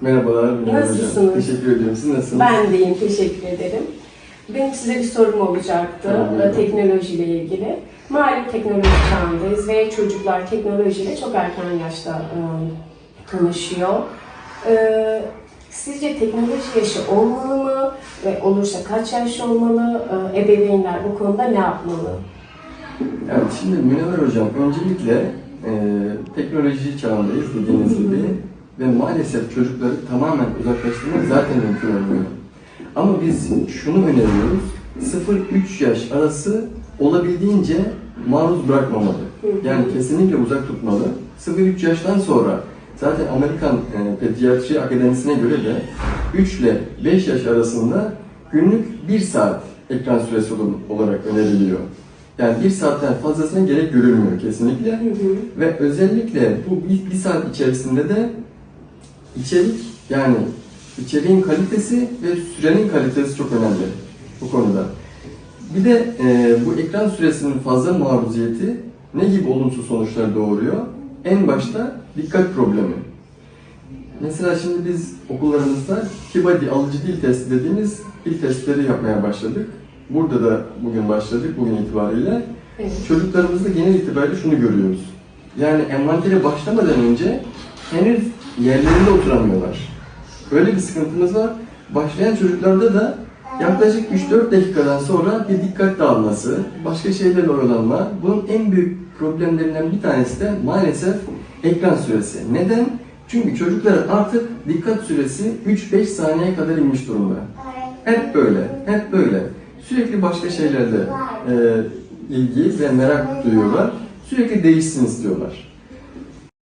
Merhabalar. Hocam. Nasılsınız? Teşekkür ediyorum. Siz nasılsınız? Ben deyim, teşekkür ederim. Benim size bir sorum olacaktı buyurun. teknolojiyle ilgili. Malum teknoloji çağındayız ve çocuklar teknolojiyle çok erken yaşta e, tanışıyor. E, sizce teknoloji yaşı olmalı mı ve olursa kaç yaş olmalı? E, ebeveynler bu konuda ne yapmalı? Evet, şimdi Münevver Hocam öncelikle e, teknoloji çağındayız dediğiniz gibi ve maalesef çocukları tamamen uzaklaştırmak zaten mümkün olmuyor. Ama biz şunu öneriyoruz, 0-3 yaş arası olabildiğince maruz bırakmamalı. Yani kesinlikle uzak tutmalı. 0-3 yaştan sonra zaten Amerikan e, Pediatri Akademisi'ne göre de 3 ile 5 yaş arasında günlük 1 saat ekran süresi ol- olarak öneriliyor. Yani 1 saatten fazlasına gerek görülmüyor kesinlikle. Ve özellikle bu bir, bir saat içerisinde de içerik yani içeriğin kalitesi ve sürenin kalitesi çok önemli bu konuda. Bir de e, bu ekran süresinin fazla maruziyeti ne gibi olumsuz sonuçlar doğuruyor? En başta dikkat problemi. Mesela şimdi biz okullarımızda Kibadi alıcı dil testi dediğimiz dil testleri yapmaya başladık. Burada da bugün başladık, bugün itibariyle. Evet. Çocuklarımızda genel itibariyle şunu görüyoruz. Yani envantere başlamadan önce henüz yerlerinde oturamıyorlar. Böyle bir sıkıntımız var. Başlayan çocuklarda da yaklaşık 3-4 dakikadan sonra bir dikkat dağılması, başka şeylerle oyalanma. Bunun en büyük problemlerinden bir tanesi de maalesef ekran süresi. Neden? Çünkü çocukların artık dikkat süresi 3-5 saniyeye kadar inmiş durumda. Hep böyle, hep böyle. Sürekli başka şeylerle e, ilgi ve merak duyuyorlar. Sürekli değişsin istiyorlar.